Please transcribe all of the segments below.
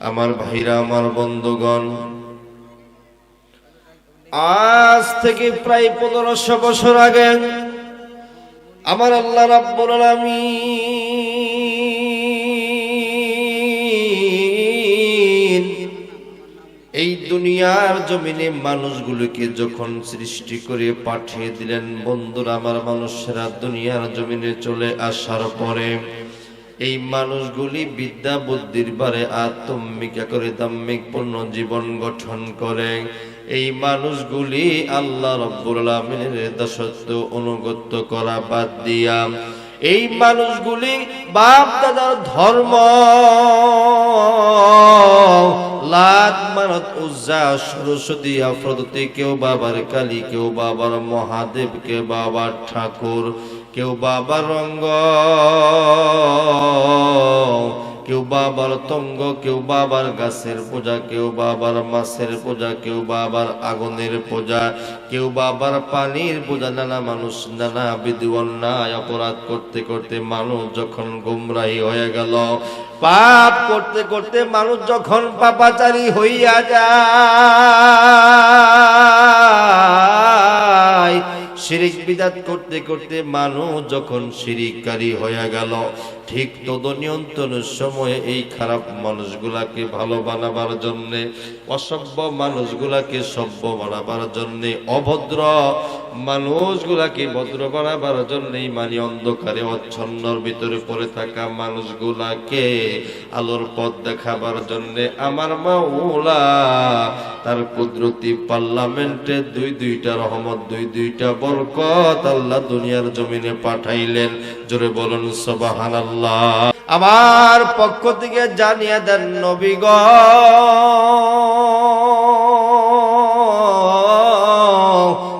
আমার ভাইরা, আমার বন্ধুগণ। আজ থেকে প্রায় পনেরোশো বছর আগে আমার আল্লাহ রাব্বুল আলামিন এই দুনিয়ার জমিনে মানুষগুলোকে যখন সৃষ্টি করে পাঠিয়ে দিলেন, বন্ধুরা, আমার মানুষেরা দুনিয়ার জমিনে চলে আসার পরে এই মানুষগুলি বিদ্যা বুদ্ধির বারে আত্মিকা করে দাম্মিক পূর্ণ জীবন গঠন করে। এই মানুষগুলি আল্লাহ রব্বুল আলমিনের দাসত্ব অনুগত্য করা বাদ দিয়া। এই মানুষগুলি বাপ দাদার ধর্ম। লাত মানত উজ্জা সরস্বতী আফ্রদতি কেউ বাবার কালী, কেউ বাবার মহাদেব কেউ বাবার ঠাকুর। কেউ বাবার রঙ্গ কেউ বাবার তঙ্গ, কেউ বাবার গাছের পূজা, কেউ বাবার মাছের পূজা, কেউ বাবার আগুনের পূজা, কেউ বাবার পানির পূজা। নানা মানুষ, নানা বিধি অন্যায় অপরাধ করতে করতে মানুষ যখন গুমরাহি হয়ে গেল, পাপ করতে করতে মানুষ যখন পাপাচারী হইয়া যায় শিরিক বিদাত করতে করতে মানুষ যখন শিরিককারী হয়ে গেল, ঠিক তদ নিয়ন্ত্রণের সময় এই খারাপ মানুষগুলাকে ভালো বানাবার জন্যে, অসভ্য মানুষগুলাকে সভ্য বানাবার জন্যে, অভদ্র মানুষগুলাকে ভদ্র বানাবার জন্যে মানে অন্ধকারে অচ্ছন্নর ভিতরে পড়ে থাকা মানুষগুলাকে আলোর পথ দেখাবার জন্যে আমার মা মাওলা তার কুদরতি পার্লামেন্টে দুই দুইটা রহমত, দুই দুইটা বরকত আল্লাহ দুনিয়ার জমিনে পাঠাইলেন। জোরে বলুন সবাহান আল্লাহ আমার পক্ষ থেকে জানিয়ে দেন নবীগ।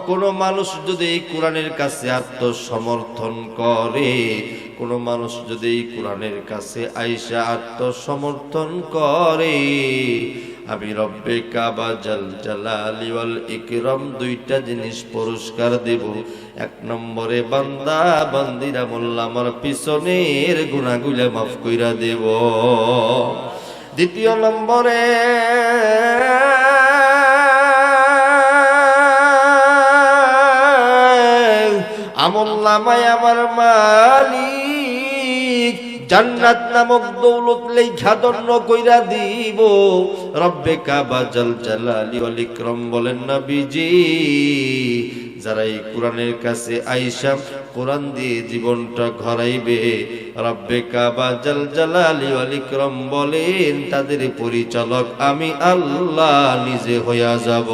কোন মানুষ যদি এই কোরআনের কাছে আত্মসমর্থন করে, কোন মানুষ যদি এই কোরআনের কাছে আইসা আত্মসমর্থন করে আমি রব্বে কাবা জাল জালালি ওয়াল ইকরাম, দুইটা জিনিস পুরস্কার দেব। এক নম্বরে বান্দা, বান্দিরা বললাম আমার পিছনের গুণাগুলা মাফ কইরা দেব। দ্বিতীয় নম্বরে আমল নামায় আমার মালিক জান্নাত নামক দৌলত লেখা দন্য কইরা দিব। রব্বে কাবা জাল জালালি ওয়াল ইকরাম বলেন নবীজি। যারা এই কোরআনের কাছে আইসা কোরআন দিয়ে জীবনটা ঘরাইবে, রব্বে কাবা জাল জালালি ওয়াল ইকরাম বলেন, তাদের পরিচালক আমি আল্লাহ নিজে হইয়া যাব।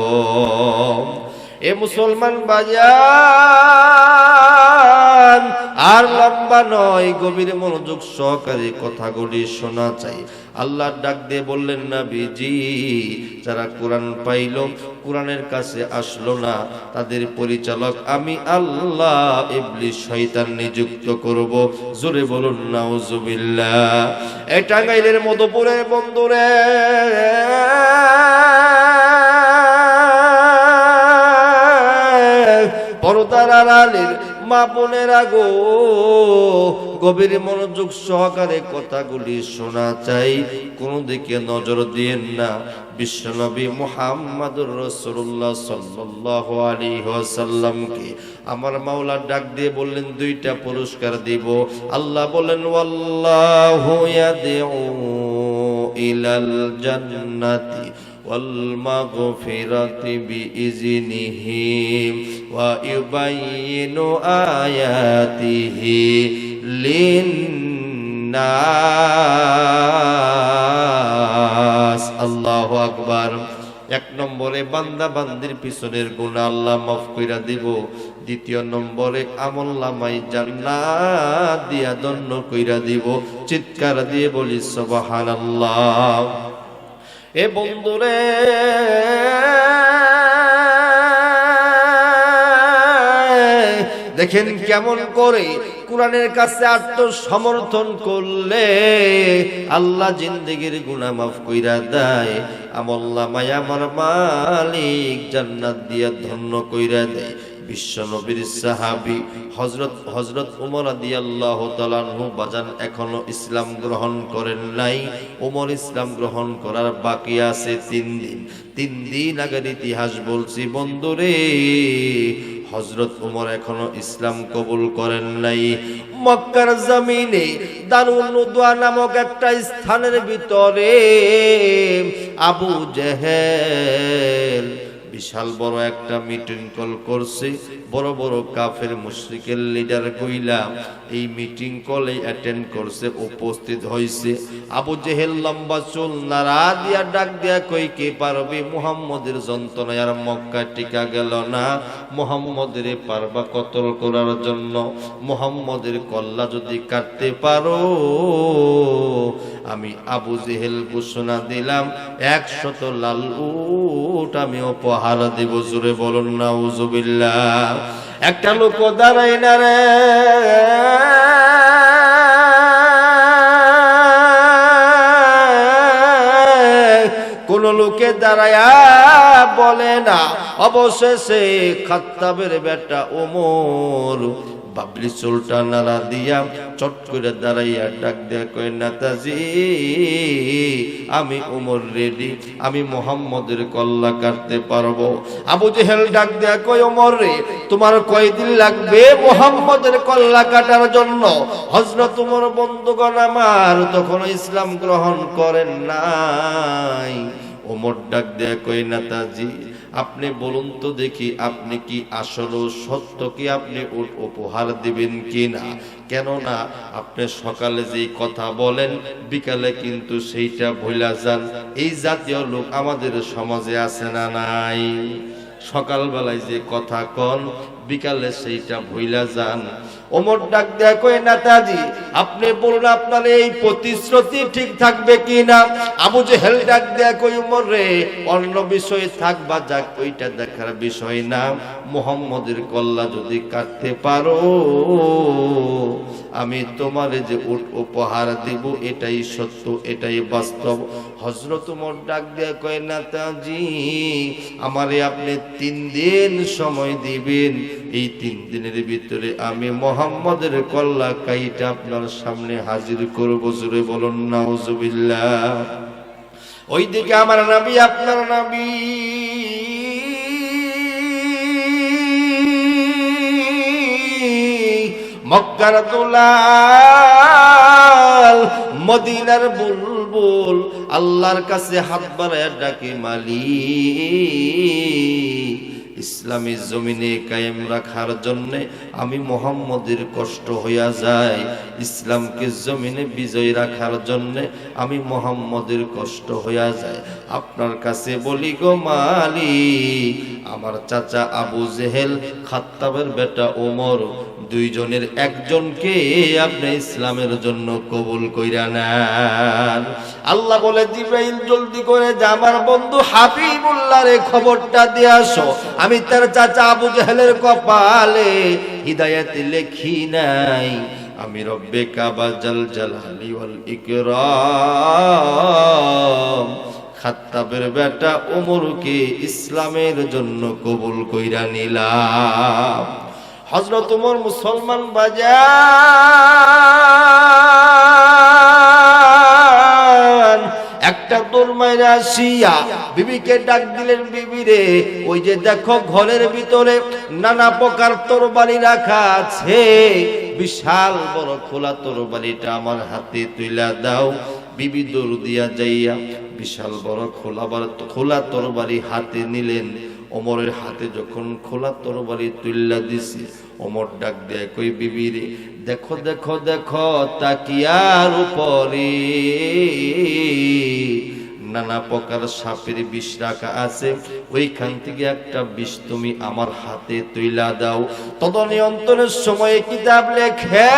এ মুসলমান বাজার আর লম্বা নয়, গভীর মনোযোগ সহকারে কথাগুলি শোনা চাই। আল্লাহ ডাক দিয়ে বললেন না বিজি যারা কোরআন পাইল, কোরআনের কাছে আসলো না, তাদের পরিচালক আমি আল্লাহ ইবলিশ শয়তান নিযুক্ত করব। জোরে বলুন না নাউজুবিল্লাহ। এই টাঙ্গাইলের মধুপুরের বন্ধুরে পরদার আড়ালের মা বোনেরা গো, গভীর মনোযোগ সহকারে কথাগুলি শোনা চাই। কোনো দিকে নজর দিয়েন না। বিশ্বনবী মুহাম্মাদুর রসুল্লাহ সাল্লাল্লাহু আলাইহি ওয়াসাল্লামকে আমার মাওলা ডাক দিয়ে বললেন, দুইটা পুরস্কার দিব। আল্লাহ বলেন ওয়াল্লাহু ইলাল জান্নাতি। والمغفرة بإذنه ويبين آياته للناس الله أكبر এক নম্বরে বান্দা বান্দির পিছনের গুণ আল্লাহ মাফ কইরা দিব দ্বিতীয় নম্বরে আমল নামাই জান্নাত দিয়া দন্য কইরা দিব চিৎকার দিয়ে বলি সুবহানাল্লাহ এ বন্ধুরে, দেখেন কেমন করে কোরআনের কাছে আত্মসমর্থন করলে আল্লাহ জিন্দগির গুণা মাফ কইরা দেয় আমল্লা মায়া আমার মালিক জান্নাত দিয়া ধন্য কইরা দেয়। বিশ্বনবীর সাহাবি হজরত হজরত উমর আদিয়াল্লাহ তালানহু বাজান এখনও ইসলাম গ্রহণ করেন নাই। উমর ইসলাম গ্রহণ করার বাকি আছে তিন দিন। তিন দিন আগের ইতিহাস বলছি, বন্ধুরে হজরত উমর এখনও ইসলাম কবুল করেন নাই। মক্কার জমিনে দারুণ নামক একটা স্থানের ভিতরে আবু জেহেল বিশাল বড় একটা মিটিং কল করছে। বড় বড় কাফের মুশরিকের লিডার কইলা, এই মিটিং কলে অ্যাটেন্ড করছে, উপস্থিত হইছে। আবু জেহেল লম্বা চুল নাড়া দিয়া ডাক দিয়া কই, কে পারবে? মুহাম্মদের যন্ত্রণায় আর মক্কা টিকা গেল না। মুহাম্মদের পারবা কতল করার জন্য। মুহাম্মদের কল্লা যদি কাটতে পারো, আমি আবু জেহেল ঘোষণা দিলাম, একশত লাল উট আমি উপহার দেব জুড়ে বলুন না উজুবিল্লা একটা লোক দাঁড়াই না রে। কোন লোকে দাঁড়ায়া বলে না, অবশেষে খাত্তাবের বেটা ওমর বাবলি চুলটা নাড়া দিয়া চট করে দাঁড়াইয়া ডাক দেয়া কয়, নেতাজি, আমি উমর রেডি, আমি মোহাম্মদের কল্লা কাটতে পারব। আবু জেহেল ডাক দেয়া কয় ওমর রে, তোমার কয়দিন লাগবে মোহাম্মদের কল্লা কাটার জন্য? হজরত উমর, বন্ধুগণ আমার তখন ইসলাম গ্রহণ করেন নাই। ওমর ডাক দেয়া কই নেতাজি আপনি বলুন তো দেখি আপনি কি আসল সত্য কি আপনি উপহার দিবেন কি না কেননা আপনি সকালে যেই কথা বলেন, বিকালে কিন্তু সেইটা ভুলা যান। এই জাতীয় লোক আমাদের সমাজে আছে না নাই? সকালবেলায় যে কথা কন, বিকালে সেইটা ভুলা যান। ওমর ডাক দেয়া কই নেতাজি, আপনি বলুন আপনার এই প্রতিশ্রুতি ঠিক থাকবে কি না আবু জেহেল ডাক দেয়া কই উমর রে, অন্য বিষয় থাক বা যাক, ওইটা দেখার বিষয় না। মোহাম্মদের কল্লা যদি কাটতে পারো, আমি তোমারে যে উপহার দিব, এটাই সত্য, এটাই বাস্তব। হজরত উমর ডাক দেয়া কয়, নেতাজি, আমারে আপনি তিন দিন সময় দিবেন। এই তিন দিনের ভিতরে আমি মোহাম্মদের কল্লা কাইটা আপনার সামনে হাজির করব। জুড়ে বলুন, নাউজুবিল্লাহ। ওইদিকে আমার নাবি, আপনার নাবি। মক্কার দুলাল মদিনার বুলবুল আল্লাহর কাছে হাত বাড়ায় ডাকে, মালিক, ইসলামী জমিনে কায়েম রাখার জন্য আমি মোহাম্মদের কষ্ট হইয়া যায় ইসলামকে জমিনে বিজয় রাখার জন্য আমি মোহাম্মদের কষ্ট হইয়া যায় আপনার কাছে বলি গো, মালিক, আমার চাচা আবু জেহেল খাত্তাবের বেটা ওমর দুইজনের একজনকে আপনি ইসলামের জন্য কবুল কইরা নেন। আল্লাহ বলে, জিব্রাইল, জলদি করে যে, আমার বন্ধু হাবিবুল্লাহ রে খবরটা দিয়ে আসো। আমি তার চাচা আবু জাহেলের কপালে হিদায়াত লেখি নাই। আমি রব্বে কাবা জাল জালালি ওয়াল ইকরাম। খাত্তাবের বেটা ওমরকে ইসলামের জন্য কবুল কইরা নিলাম। হজরত উমর মুসলমান বাজার একটা দোরমাইরা আসিয়া বিবিকে ডাক দিলেন বিবিরে ওই যে দেখো ঘরের ভিতরে নানা প্রকার তরবারি রাখা আছে। বিশাল বড় খোলা তরবারিটা আমার হাতে তুইলা দাও। বিবি দৌড় দিয়া যাইয়া বিশাল বড় খোলা খোলা তরবারি হাতে নিলেন। ওমরের হাতে যখন খোলা তরবারি তুল্লা দিছি, অমর ডাক দেয়, কই বিবিরে দেখো দেখো দেখো, তাকিয়ার উপরে। নানা প্রকার সাপের বিষ রাখা আছে। ওইখান থেকে একটা বিষ তুমি আমার হাতে তুইলা দাও। তদনিয়ন্ত্রণের সময়ে কিতাব লেখে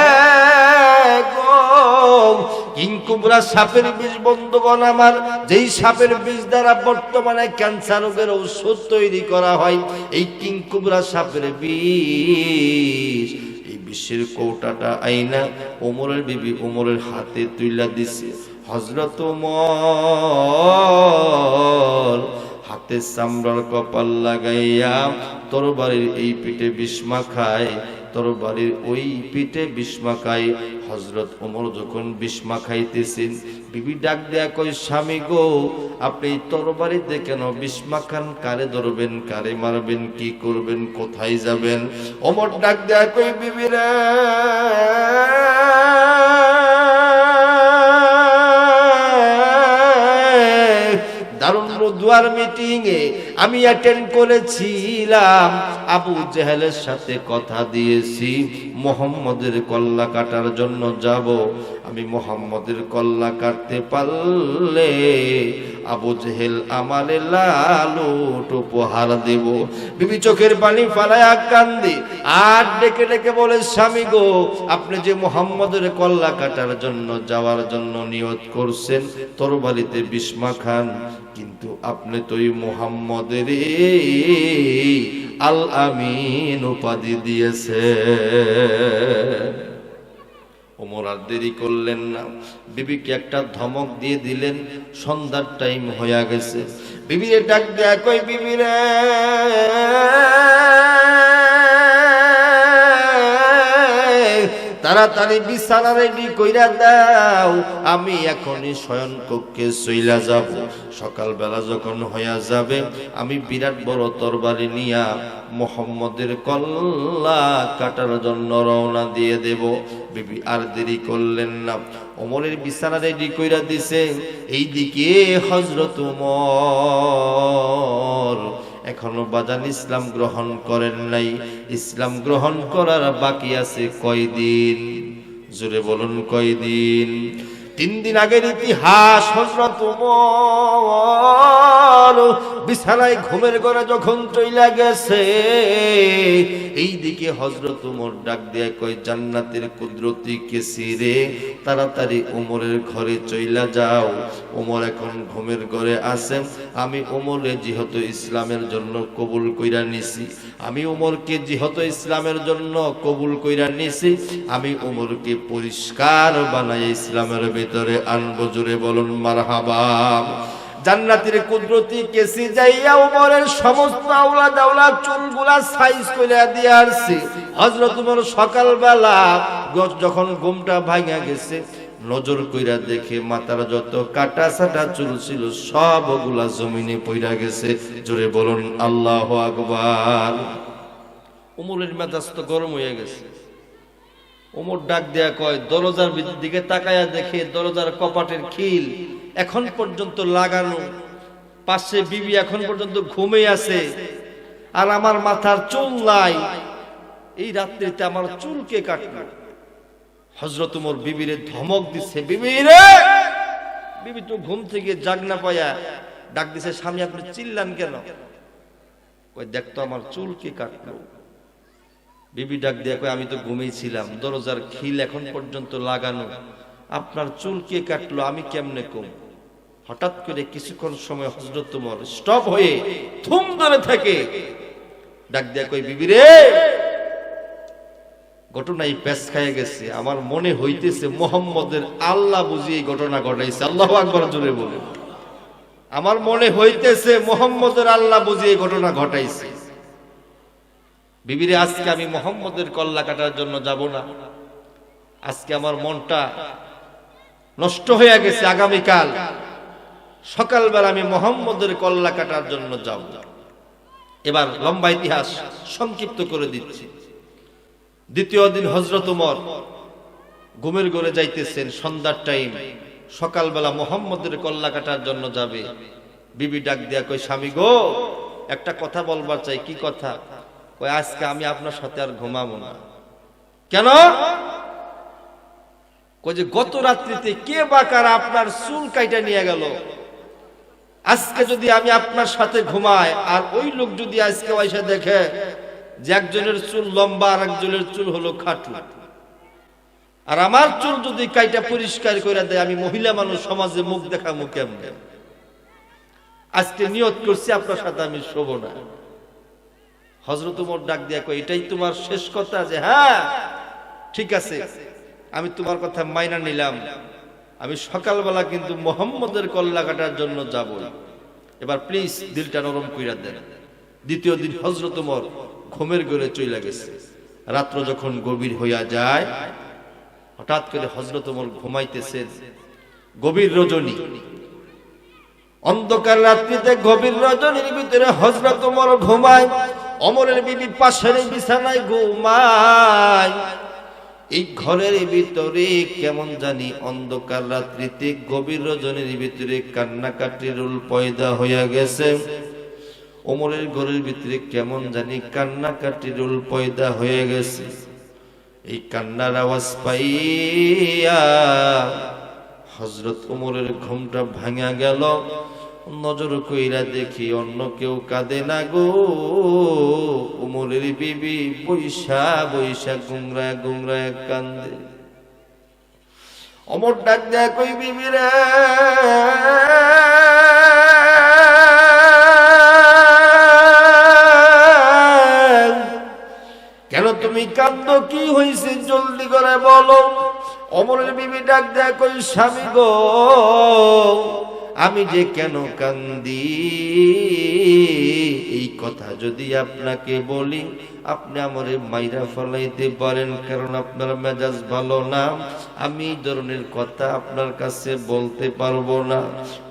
কিংকুবরা সাপের বিষ বন্ধুগণ আমার, যেই সাপের বিষ দ্বারা বর্তমানে ক্যান্সার রোগের ঔষধ তৈরি করা হয়, এই কিংকুবরা সাপের বিষ। এই বিশ্বের কৌটাটা আইনা ওমরের বিবি ওমরের হাতে তুইলা দিছে। হজরত হাতে চামড়ার কপাল লাগাইয়া তরবারির এই পিঠে বিস্মা খায় তরবারির ওই পিঠে বিস্মা খায় হজরত ওমর যখন বিস্মা খাইতেছেন বিবি ডাক দেয়া কই স্বামী গো, আপনি তরবারিতে কেন বিস্মা খান কারে ধরবেন, কারে মারবেন, কি করবেন, কোথায় যাবেন? ওমর ডাক দেয়া কই বিবি রে দুয়ার মিটিং এ আমি অ্যাটেন্ড করেছিলাম। আবু জেহেলের সাথে কথা দিয়েছি, মোহাম্মদের কল্লা কাটার জন্য যাব। আমি মোহাম্মদের কল্লা কাটতে পারলে আবু জেহেল আমারে লালুট উপহার দেব। বিবি চোখের পানি ফালায় কান্দি, আর ডেকে ডেকে বলে, স্বামী গো, আপনি যে মোহাম্মদের কল্লা কাটার জন্য যাওয়ার জন্য নিয়ত করছেন, তরবারিতে বিস্মা খান কিন্তু আপনি তো মোহাম্মদের আল আমিন উপাধি দিয়েছে ওমর আর দেরি করলেন না। বিবিকে একটা ধমক দিয়ে দিলেন, সন্ধ্যার টাইম হয়ে গেছে। বিবিরে ডাক দেয়া কই বিবিরে তাড়াতাড়ি বিছানা রেডি কইরা দাও, আমি এখনই শয়ন কক্ষে চইলা যাব। সকালবেলা যখন হইয়া যাবে, আমি বিরাট বড় তরবারি নিয়া মোহাম্মদের কল্লা কাটার জন্য রওনা দিয়ে দেব। বিবি আর দেরি করলেন না। ওমরের বিছানা রেডি কইরা দিছে, এইদিকে হজরত উমর এখনও বাজান ইসলাম গ্রহণ করেন নাই। ইসলাম গ্রহণ করার বাকি আছে কয়দিন? জুড়ে বলুন কয়দিন? তিন দিন আগের ইতিহাস হজরত বিছানায় ঘুমের ঘরে যখন চইলা গেছে এই দিকে হজরত উমর ডাক দিয়ে কয়, জান্নাতের কুদরতি কেসি রে, তাড়াতাড়ি উমরের ঘরে চইলা যাও। উমর এখন ঘুমের ঘরে আছেন আমি উমরে যেহেতু ইসলামের জন্য কবুল কইরা নিছি, আমি উমরকে যেহেতু ইসলামের জন্য কবুল কইরা নিছি, আমি উমরকে পরিষ্কার বানাই ইসলামের ভিতরে আনব জুড়ে বলুন, মারহাবা। জান্নাতের কুদরতি কেসি যাইয়া উমরের সমস্ত আওলা দাওলা চুলগুলা সাইজ কইরা দিয়ে আসছি। হযরত উমর সকালবেলা যখন ঘুমটা ভাঙা গেছে, নজর কইরা দেখে মাথার যত কাটা সাটা চুল ছিল সবগুলা জমিনে পইরা গেছে। জোরে বলুন, আল্লাহ আকবার। উমরের মেজাজ তো গরম হয়ে গেছে। ওমর ডাক দেয়া কয়, দরজার দিকে তাকায়া দেখে দরজার কপাটের খিল এখন পর্যন্ত লাগানো। পাশে বিবি এখন পর্যন্ত ঘুমে আছে আর আমার মাথার চুল নাই। এই রাত্রিতে আমার চুলকে কাটলো? হজরত উমর বিবিরে ধমক দিচ্ছে বিবি রে! বিবি তো ঘুম থেকে জাগ না পায়া ডাক দিছে, স্বামী, আপনি চিল্লান কেন? দেখতো আমার চুলকে কাটলো। বিবি ডাক দিয়া কয়, আমি তো ঘুমিয়েছিলাম, দরজার খিল এখন পর্যন্ত লাগানো। আপনার চুল কে কাটলো, আমি কেমনে কম? হঠাৎ করে কিছুক্ষণ সময় হজরত তোমার স্টপ হয়ে থুম ধরে থাকে। ডাক দিয়া কই বিবি রে, ঘটনাই পেশ খাইয়ে গেছে। আমার মনে হইতেছে মোহাম্মদের আল্লাহ বুঝি এই ঘটনা ঘটাইছে। আল্লাহ আকবর জোরে বলে। আমার মনে হইতেছে মোহাম্মদের আল্লাহ বুঝি এই ঘটনা ঘটাইছে। বিবিরে, আজকে আমি মোহাম্মদের কল্লা কাটার জন্য যাব না। আজকে আমার মনটা নষ্ট হয়ে গেছে আগামীকাল। সকালবেলা আমি মোহাম্মদের কল্লা কাটার জন্য যাব। এবার লম্বা ইতিহাস সংক্ষিপ্ত করে দিচ্ছি। দ্বিতীয় দিন হজরত উমর ঘুমের ঘরে যাইতেছেন, সন্ধ্যার টাইম। সকালবেলা মোহাম্মদের কল্লা কাটার জন্য যাবে। বিবি ডাক দিয়া কই স্বামী গো, একটা কথা বলবার চাই, কি কথা? আজকে আমি আপনার সাথে আর ঘুমাবো না। কেন? কই যে গত রাত্রিতে কে বাকার আপনার চুল কাইটা নিয়ে গেল? আজকে যদি আমি আপনার সাথে ঘুমাই, আর ওই লোক যদি আজকে পয়সা দেখে যে একজনের চুল লম্বা আর একজনের চুল হলো খাটু। আর আমার চুল যদি কাইটা পরিষ্কার করে দেয়, আমি মহিলা মানুষ, সমাজে মুখ দেখা মুখ আজকে নিয়ত করছি আপনার সাথে আমি শোভ না। হজরত উমর ডাক দিয়া কয়, এটাই তোমার শেষ কথা যে হ্যাঁ ঠিক আছে, আমি তোমার কথা মাইনা নিলাম। আমি সকালবেলা কিন্তু মোহাম্মদের কল্লা কাটার জন্য যাব। এবার প্লিজ দিলটা নরম কইরা দেন। দ্বিতীয় দিন হজরত উমর ঘুমের ঘরে চইলা গেছে। রাত্র যখন গভীর হইয়া যায়, হঠাৎ করে হজরত উমর ঘুমাইতেছেন গভীর রজনী। অন্ধকার রাত্রিতে গভীর রজনীর ভিতরে হজরত উমর ঘুমায়। অমরের বিবি পাশের বিছানায় ঘুমায়। এই ঘরের ভিতরে কেমন জানি অন্ধকার রাত্রিতে গভীর রজনীর ভিতরে কান্নাকাটির রুল পয়দা হইয়া গেছে। ওমরের ঘরের ভিতরে কেমন জানি কান্নাকাটির রুল পয়দা হয়ে গেছে। এই কান্নার আওয়াজ পাইয়া হজরত উমরের ঘুমটা ভাঙা গেল। নজর কইরা দেখি অন্য কেউ কাঁদে না গো। উমরের বিবি বৈশা বৈশা গুংরা গুংরা কান্দে। অমর ডাক দেয়া কই বিবি রে? কেন তুমি কান্দ কি হয়েছে জলদি করে বলো। অমরের বিবি ডাক দেয়া কই স্বামী গো? আমি যে কেন কান্দি? এই কথা যদি আপনাকে বলি, আপনি আমার মাইরা ফলাইতে পারেন, কারণ আপনার মেজাজ ভালো না। আমি এই ধরনের কথা আপনার কাছে বলতে পারব না।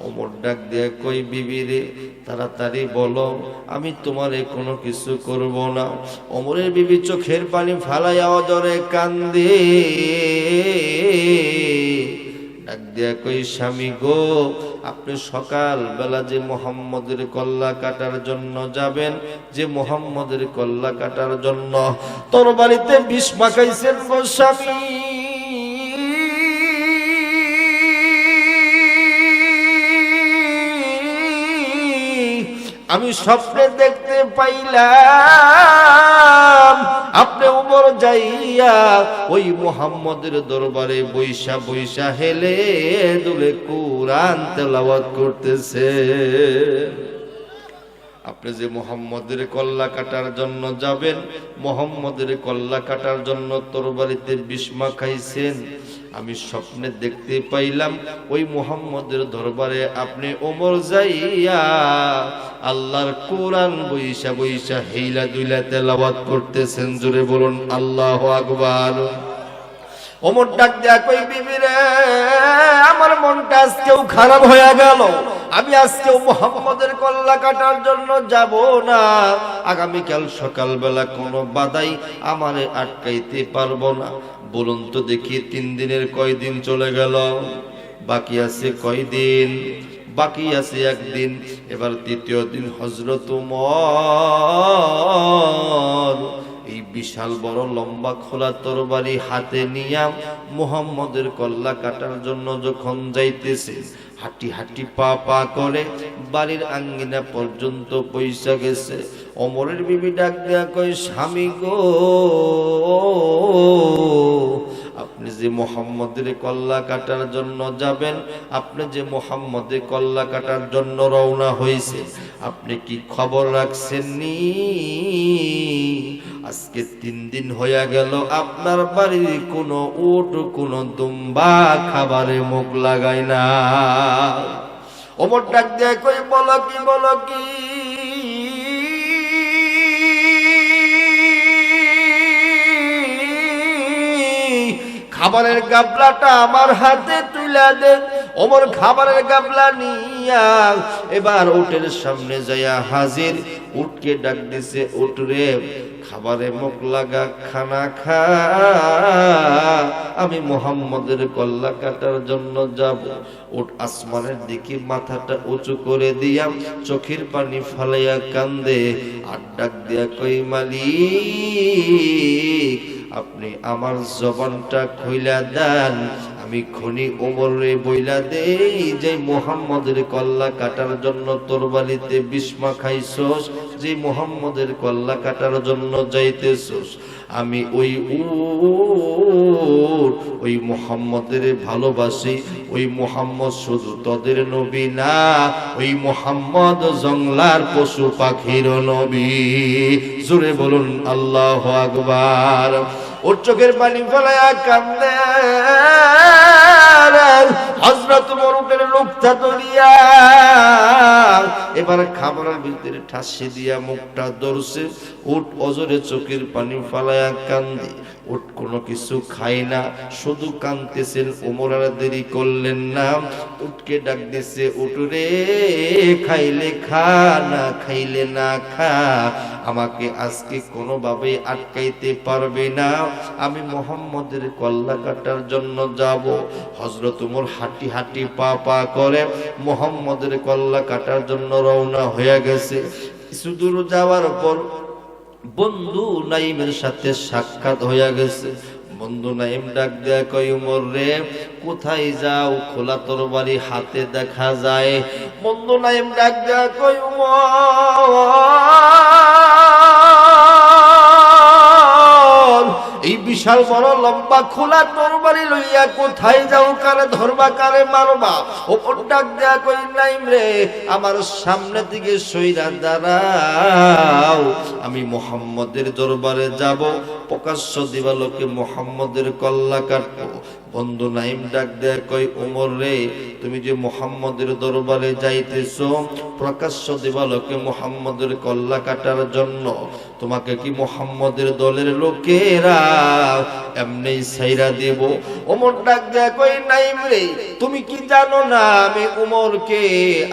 অমর ডাক দেয়া কই, বিবি রে, তাড়াতাড়ি বলো, আমি তোমারে কোনো কিছু করব না। অমরের বিবি চোখের পানি ফালাইয়া অজরে কান্দে। ডাক দিয়া কই, স্বামী গো আপনি সকাল বেলা যে মোহাম্মদের কল্লা কাটার জন্য যাবেন, যে মোহাম্মদের কল্লা কাটার জন্য তোর বাড়িতে বিষ মাখাইছেন গো আমি স্বপ্নে দেখতে পাইলাম, আপনি উমর যাইয়া ওই মোহাম্মদের দরবারে বৈশা বৈশা হেলে দুলে কোরআন তেলাওয়াত করতেছে। আপনি যে মোহাম্মদের কল্লা কাটার জন্য যাবেন, মোহাম্মদের কল্লা কাটার জন্য তরবারিতে বিস্মা খাইছেন আমি স্বপ্নে দেখতে পাইলাম ওই মোহাম্মদের দরবারে আপনি ওমর যাইয়া আল্লাহর কোরআন বৈশা বৈশা হেইলা দুইলা তেলাবাদ করতেছেন। জোরে বলুন, আল্লাহ আকবার। ওমর ডাক দেয়া কই, বিবি রে, আমার মনটা আজকেও খারাপ হয়ে গেল। আমি আজকে মোহাম্মদের কল্লা কাটার জন্য যাব না। আগামীকাল সকালবেলা কোনো বাধাই আমারে আটকাইতে পারব না। বলুন তো দেখি তিন দিনের কয়দিন চলে গেল? বাকি আছে কয়দিন বাকি আছে একদিন। এবার তৃতীয় দিন হজরত উমর। এই বিশাল বড় লম্বা খোলা তরবারি হাতে নিয়া মোহাম্মদের কল্লা কাটার জন্য যখন যাইতেছে, হাঁটি হাঁটি পা পা করে বাড়ির আঙ্গিনা পর্যন্ত পয়সা গেছে। অমরের বিবি ডাক দেয়া কয়, স্বামী গো আপনি যে মোহাম্মদের কল্লা কাটার জন্য যাবেন, আপনি যে মোহাম্মদের কল্লা কাটার জন্য রওনা হয়েছে আপনি কি খবর রাখছেন নি আজকে তিন দিন হইয়া গেল, আপনার বাড়ির কোনো উট, কোনো দুম্বা খাবারে মুখ লাগায় না। ওমর ডাক দেয় কই বলো কি বলো কি? খাবারের গাবলাটা আমার হাতে তুলে দে। ওমর খাবারের গাবলা নিয়া এবার উটের সামনে যাইয়া হাজির, উটকে ডাক দিছে উট রে খাবারে মুখ লাগা, খানা খা। আমি মোহাম্মদের কল্লা কাটার জন্য যাব। উট আসমানের দিকে মাথাটা উঁচু করে দিয়া চোখের পানি ফালাইয়া কান্দে। আর ডাক দিয়া কই মালিক, আপনি আমার জবানটা খইলা দেন। আমি খনি ওমরে বইলা দেই যে মোহাম্মদের কল্লা কাটার জন্য তরবারিতে বিস্মা খাইছস যে মোহাম্মদের কল্লা কাটার জন্য যাইতেছস। আমি ওই ওই মোহাম্মদের ভালোবাসি, ওই মোহাম্মদ শুধু তোদের নবী না, ওই মোহাম্মদ জংলার পশু পাখির নবী। জুড়ে বলুন, আল্লাহ আকবার। ওর চোখের পানি ফেলায়া কান্দে। হজরত মরুকের লোকটা দরিয়া এবার খাবারের ভিতরে ঠাসে দিয়া মুখটা ধরছে, উঠ অজরে চোখের পানি ফালায়া কান্দি। কোনো কিছু খাই না। শুধু কানতেছেন ওমর আর দেরি করলেন না। উঠকে ডাক দিছে উঠরে খাইলে খা, না খাইলে না খা। আমাকে আজকে কোনোভাবে আটকাইতে পারবে না। আমি মোহাম্মদের কল্লা কাটার জন্য যাব। হজরত উমর হাঁটি হাঁটি পা পা করে মোহাম্মদের কল্লা কাটার জন্য রওনা হয়ে গেছে। কিছু দূর যাওয়ার পর বন্ধু নাইমের সাথে সাক্ষাৎ হইয়া গেছে। বন্ধু নাইম ডাক দেয়া কই উমর রে, কোথায় যাও? খোলা তরবারি হাতে দেখা যায়। বন্ধু নাইম ডাক দেয়া কই উমর! বিশাল বড় লম্বা খোলা তরবারি লইয়া কোথায় যাও, কারে ধরবা, কারে মারবা? ওপর ডাক দেয়া কই নাই রে, আমার সামনে দিকে সইরা দাঁড়াও। আমি মোহাম্মদের দরবারে যাব, প্রকাশ্য দিবালোকে মোহাম্মদের কল্লা কাটবো। বন্ধু নাইম ডাক দেয়, কই উমর রে, তুমি যে মোহাম্মদের দরবারে যাইতেছ, প্রকাশ্য দিবালোকে মোহাম্মদের কল্লা কাটার জন্য, তোমাকে কি মোহাম্মদের দলের লোকেরা এমনি সাইরা দেব? ওমর ডাক দেয়, কই নাইম রে, তুমি কি জানো না আমি উমরকে,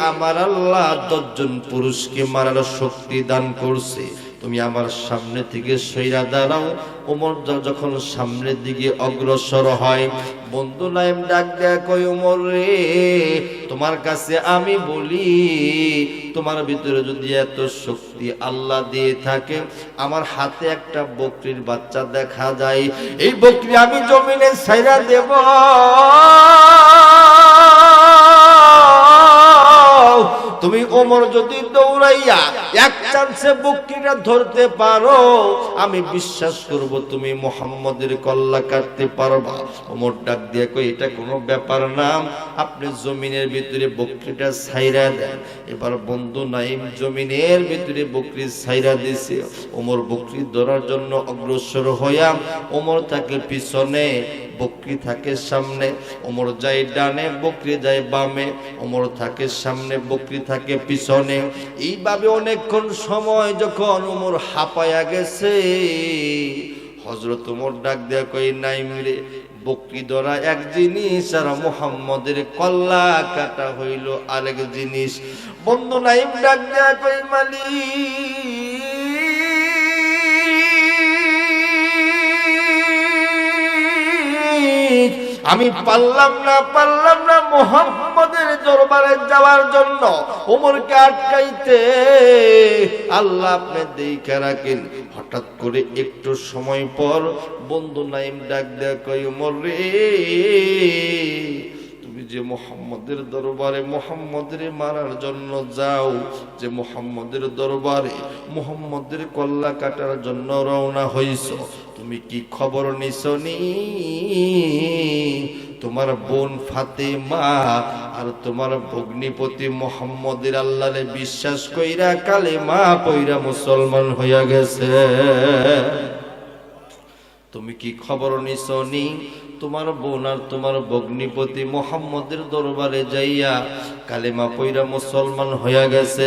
আমার আল্লাহ দশজন পুরুষকে মারার শক্তি দান করছে? তুমি আমার সামনে থেকে সইরা দাঁড়াও। ওমর যখন সামনের দিকে অগ্রসর হয়, বন্ধু নাইম ডাক দেয়া কই ওমর রে, তোমার কাছে আমি বলি, তোমার ভিতরে যদি এত শক্তি আল্লাহ দিয়ে থাকে, আমার হাতে একটা বকরির বাচ্চা দেখা যায়। এই বকরি আমি জমিনে ছাইরা দেব। তুমি ওমর যদি দৌড়াইয়া এক চান্সে বকরিটা ধরতে পারো, আমি বিশ্বাস করব তুমি মোহাম্মদের কল্লা কাটতে পারবা। ওমর ডাক দিয়ে কই এটা কোনো ব্যাপার না। আপনি জমিনের ভিতরে বকরিটা ছাইরা দেন। এবার বন্ধু নাইম জমিনের ভিতরে বকরি ছাইরা দিছে। ওমর বকরি ধরার জন্য অগ্রসর হইয়া, ওমর তাকে পিছনে বকরি থাকে সামনে, ওমর যায় ডানে, বকরি যায় বামে, ওমর থাকে সামনে, বকরি থাকে পিছনে। এইভাবে অনেকক্ষণ সময় যখন ওমর হাঁপায়া গেছে হজরত ওমর ডাক দেয়া কই নাই মিলে বকরি ধরা এক জিনিস আর মোহাম্মদের কল্লা কাটা হইল আরেক জিনিস। বন্ধু নাইম ডাক দেয়া কই মালিক আমি পারলাম না পারলাম না মোহাম্মদের দরবারে যাওয়ার জন্য। ওমরকে আটকাইতে আল্লাহ আপনি দেখে রাখেন। হঠাৎ করে একটু সময় পর বন্ধু নাইম ডাক দেয় কই ওমর রে তুমি যে মোহাম্মদের দরবারে মোহাম্মদের মারার জন্য যাও, যে মোহাম্মদের দরবারে মোহাম্মদের কল্লা কাটার জন্য রওনা হইছ, তুমি কি খবর নিছনি তোমার বোন ফাতেমা আর তোমার ভগ্নিপতি মোহাম্মদের আল্লাহরে বিশ্বাস কইরা কালে মা কইরা মুসলমান হইয়া গেছে। তুমি কি খবর নিছনি তোমার বোন আর তোমার ভগ্নিপতি মোহাম্মদের দরবারে যাইয়া কালেমা পইরা মুসলমান হইয়া গেছে।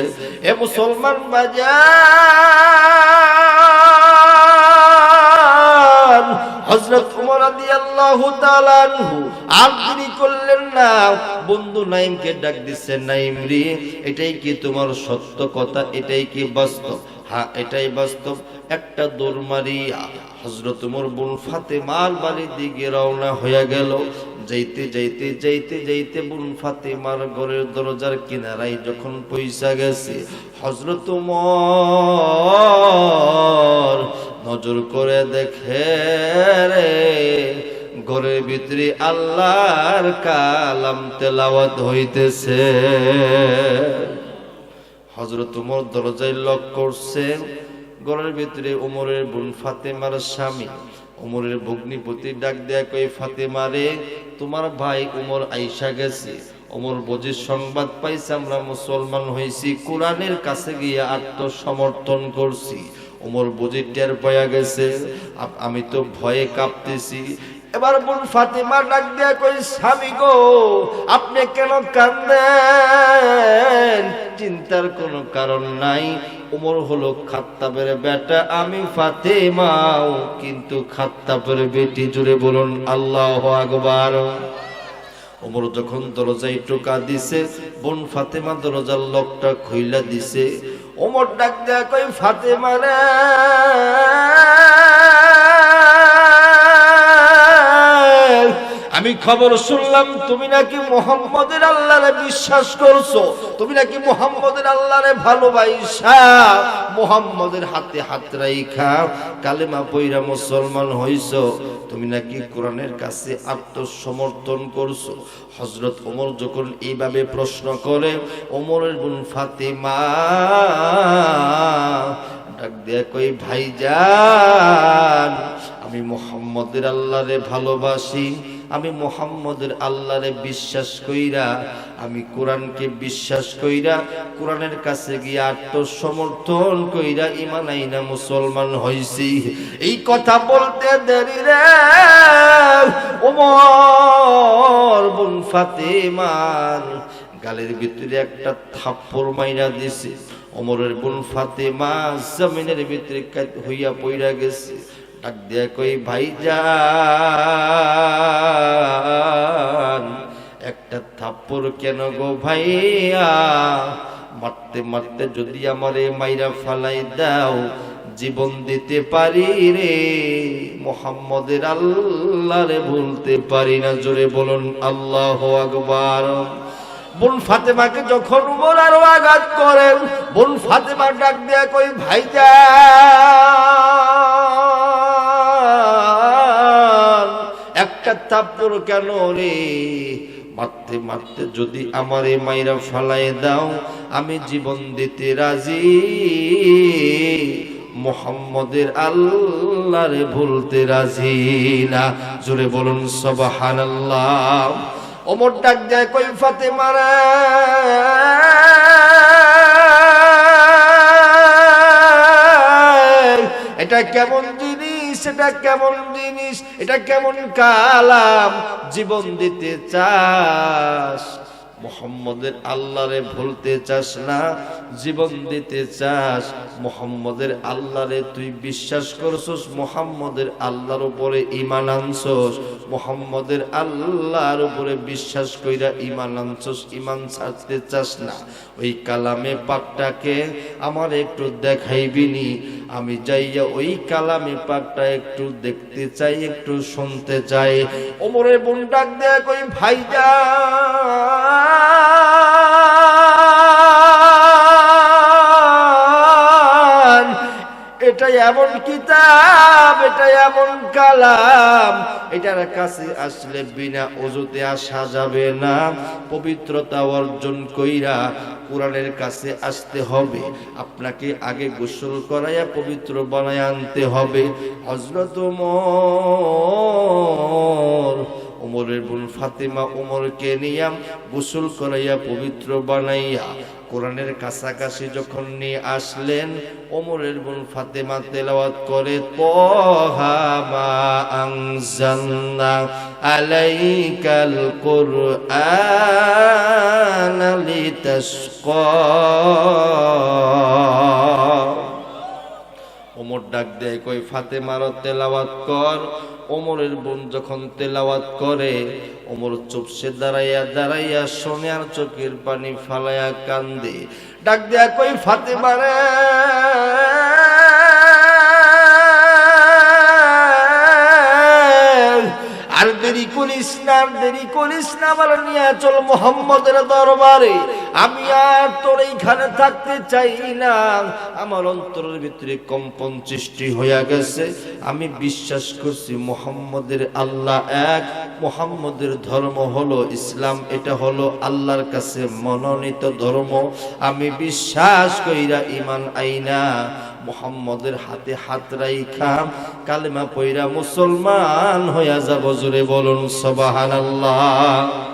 এ মুসলমান বাজার ওমর রাদিয়াল্লাহু তাআলা আনহু, আর দেরি করলেন না, বন্ধু নাইমকে ডাক দিচ্ছে নাইম রে, এটাই কি তোমার সত্য কথা? এটাই কি বাস্তব? হ্যাঁ এটাই বাস্তব। একটা দৌড় মারিয়া হজরত উমর বোন ফাতেমার বাড়ির দিকে রওনা হয়ে গেল। যাইতে যাইতে যাইতে যাইতে বোন ফাতেমার ঘরের দরজার কিনারায় যখন পয়সা গেছে হজরত উমর নজর করে দেখে রে, ঘরের ভিতরে আল্লাহর কালাম তেলাওয়াত হইতেছে। হজরত উমর দরজায় লক করছে। ঘরের ভিতরে উমরের বোন ফাতেমার স্বামী। উমরের ভগ্নিপতি ডাক দেয়া কই ফাতেমারে তোমার ভাই উমর আইসা গেছে। ওমর বজির সংবাদ পাইছে, আমরা মুসলমান হয়েছি কোরআনের কাছে গিয়ে আত্মসমর্থন করছি। ওমর বজির টের পায়া গেছে। আমি তো ভয়ে কাঁপতেছি। এবার বোন ফাতেমা ডাক দেয়া কই, স্বামী গো, আপনি কেন কান্দেন? চিন্তার কোনো কারণ নাই। ওমর হলো খাত্তাবের বেটা, আমি ফাতেমাও। কিন্তু খাত্তাবের বেটি জুড়ে বলুন, আল্লাহ আকবার। ওমর যখন দরজায় টোকা দিছে, বোন ফাতেমা দরজার লকটা খুইলা দিছে। ওমর ডাক দেয়া কই, ফাতেমা রে! আমি খবর শুনলাম, তুমি নাকি মোহাম্মদের আল্লাহরে বিশ্বাস করছ? তুমি নাকি মোহাম্মদের আল্লাহরে ভালোবাসা মোহাম্মদের হাতে হাত রাইখা, কালেমা পইরা মুসলমান হইছো। তুমি নাকি কোরআনের কাছে আত্মসমর্থন করছ? হজরত ওমর যখন এইভাবে প্রশ্ন করে, ওমরের বোন ফাতেমা, ডাক দেয়া কই ভাইজান, আমি মোহাম্মদের আল্লাহরে ভালোবাসি আমি মোহাম্মদের আল্লাহরে বিশ্বাস কইরা, আমি কোরআনকে বিশ্বাস কইরা, কোরআনের কাছে গিয়ে আত্মসমর্থন কইরা ইমান আইনা মুসলমান হইছি। এই কথা বলতে দেরি রে ওমর বোন ফাতেমার গালের ভিতরে একটা থাপ্পড় মাইরা দিছে। ওমরের বোন ফাতেমা জমিনের ভিতরে হইয়া পইরা গেছে। ডাক দিয়া কই ভাইজান, একটা থাপ্পড় কেন গো ভাইয়া? মারতে মারতে যদি আমারে মাইরা ফালাই দাও, জীবন দিতে পারি রে, মোহাম্মদের আল্লাহরে ভুলতে পারি না। জোরে বলুন, আল্লাহ আকবার। বোন ফাতেমাকে যখন আরও আঘাত করেন, বোন ফাতেমা ডাক দেয়া কই ভাইজান? একটা তাপ্পর কেন রে? মারতে মারতে যদি আমার এই মাইরা ফালাই দাও, আমি জীবন দিতে রাজি। মোহাম্মদের আল্লাহরে ভুলতে রাজি না। জোরে বলুন, সবহানাল্লাহ। ওমর ডাক যায় কই ফাতেমা রে? এটা কেমন এটা কেমন জিনিস? এটা কেমন কালাম? জীবন দিতে চাস। মোহাম্মদের আল্লাহরে ভুলতে চাস না, জীবন দিতে চাস। মোহাম্মদের আল্লাহরে তুই বিশ্বাস করছস, মোহাম্মদের আল্লাহর উপরে ইমান আনছস। মোহাম্মদের আল্লাহর উপরে বিশ্বাস কইরা ইমান আনছস ইমান ছাড়তে চাস না। ওই কালামে পাকটাকে আমার একটু দেখাইবিনি। আমি যাইয়া ওই কালামে পাকটা একটু দেখতে চাই, একটু শুনতে চাই। ওমরে বোন ডাক দেয়া কই ভাইজা এটা এমন কিতাব, এটা এমন কালাম। এটার কাছে আসলে বিনা অজুতে আসা যাবে না। পবিত্রতা অর্জন কইরা কোরআনের কাছে আসতে হবে। আপনাকে আগে গোসল করাইয়া পবিত্র বানায় আনতে হবে। হজরত ওমর, ওমরের বোন ফাতেমা ওমরকে নিয়াম গোসল করাইয়া পবিত্র বানাইয়া কোরআনের কাছাকাছি যখন নিয়ে আসলেন, ওমরের বোন ফাতেমা তেলাওয়াত করে আলাইকাল কুরআন ওমর ডাক দেয়, কই ফাতেমার তেলাওয়াত কর। ওমরের বোন যখন তেলাওয়াত করে, ওমর চুপসে দাঁড়াইয়া দাঁড়াইয়া শোনে আর চোখের পানি ফালাইয়া কান্দে। ডাক দেয়া কই ফাতে ফাতেমারে আর দেরি করিস না, দেরি করিস না, আমার নিয়ে চল মোহাম্মদের দরবারে। আমি আর তোর এইখানে থাকতে চাই না। আমার অন্তরের ভিতরে কম্পন সৃষ্টি হইয়া গেছে। আমি বিশ্বাস করছি মোহাম্মদের আল্লাহ এক। মোহাম্মদের ধর্ম হলো ইসলাম, এটা হলো আল্লাহর কাছে মনোনীত ধর্ম। আমি বিশ্বাস কইরা ইমান আইনা মোহাম্মদের হাতে হাত রাইখা, কালেমা পইরা মুসলমান হইয়া যাব। জুড়ে বলুন সবাহান আল্লাহ